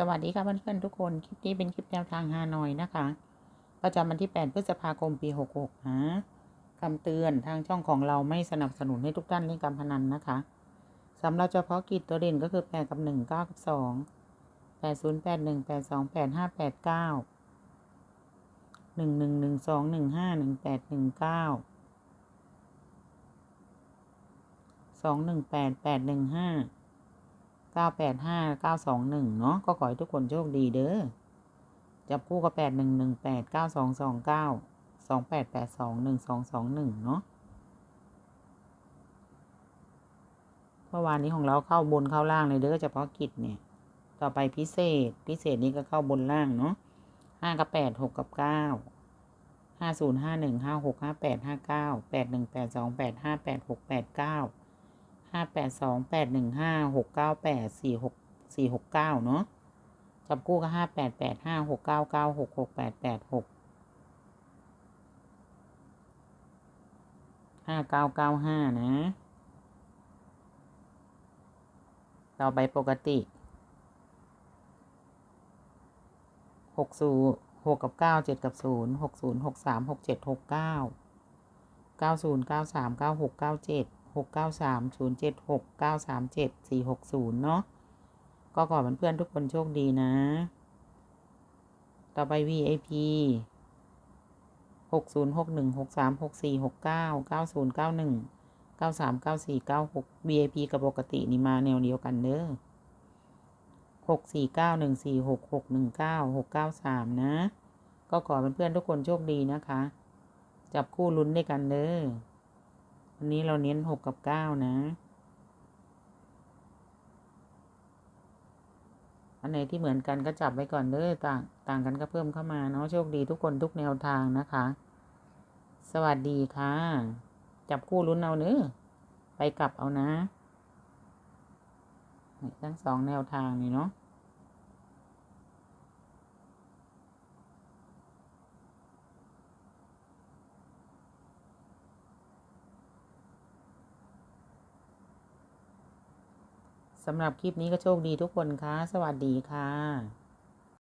สวัสดีค่ะเพื่อนๆทุกคน คลิปนี้เป็นคลิปแนวทางฮานอยนะคะ ประจำวันที่ 8 พฤษภาคมปี 66นะคำเตือนทางช่องของเราไม่สนับสนุนให้ทุกท่านเล่นการพนันนะคะสำหรับเฉพาะกิจตัวเด่นก็คือ 8 กับ 1 9 กับ 2 8 0 8 1 8 2 8 5 8 9 1 1 1 2 1 5 1 8 1 9 2 1 8 8 1 5เก้าแปดห้าเก้าสองหนึ่งเนาะก็ขอให้ทุกคนโชคดีเด้อจับคู่กับแปดหนึ่งหนึ่งแปดเก้าสองสองเก้าสองแปดแปดสองหนึ่งสองสองหนึ่งเนาะเมื่อวานนี้ของเราเข้าบนเข้าล่างเลยเด้อเฉพาะกิจเนี่ย ต่อไปพิเศษพิเศษนี้ก็เข้าบนล่างเนาะห้ากับแปดหกกับเก้าห้าศูนย์ห้าหนึ่งห้าหกห้าแปดห้าเก้าแปดหนึ่งแปดสองแปดห้าแปดหกแปดเก้า ห้าแปดสองแปดหนึ่งห้าหกเก้าแปดสี่หกสี่หกเก้าเนาะจับกู้ก็ห้าแปดแปดห้าหกเก้าเก้าหกหกแปดแปดหกห้าเก้าเก้าห้านะ ต่อไปปกติหกศูนย์หกกับเก้าเจ็ดกับศูนย์หกศูนย์หกสามหกเจ็ดหกเก้าเก้าศูนย์เก้าสามเก้าหกเก้าเจ็ด หกเก้าสามศูนย์เจ็ดหกเก้าสามเจ็ดสี่หกศูนย์เนาะก็ขอเพื่อนๆทุกคนโชคดีนะ ต่อไป VIP หกศูนย์หกหนึ่งหกสามหกสี่หกเก้าเก้าศูนย์เก้าหนึ่งเก้าสามเก้าสี่เก้าหก VIP กับปกตินี่มาแนวเดียวกันเด้อหกสี่เก้าหนึ่งสี่หกหกหนึ่งเก้าหกเก้าสามนะ ก็ขอเพื่อนๆทุกคนโชคดีนะคะ จับคู่ลุ้นด้วยกันเด้อ วันนี้เราเน้นหกกับเก้านะ อันไหนที่เหมือนกันก็จับไว้ก่อนเด้อต่างต่างกันก็เพิ่มเข้ามาเนาะโชคดีทุกคนทุกแนวทางนะคะ สวัสดีค่ะ จับคู่ลุ้นเอาเนื้อไปกลับเอานะ ทั้งสองแนวทางนี่เนาะ สำหรับคลิปนี้ก็โชคดีทุกคนค่ะ สวัสดีค่ะ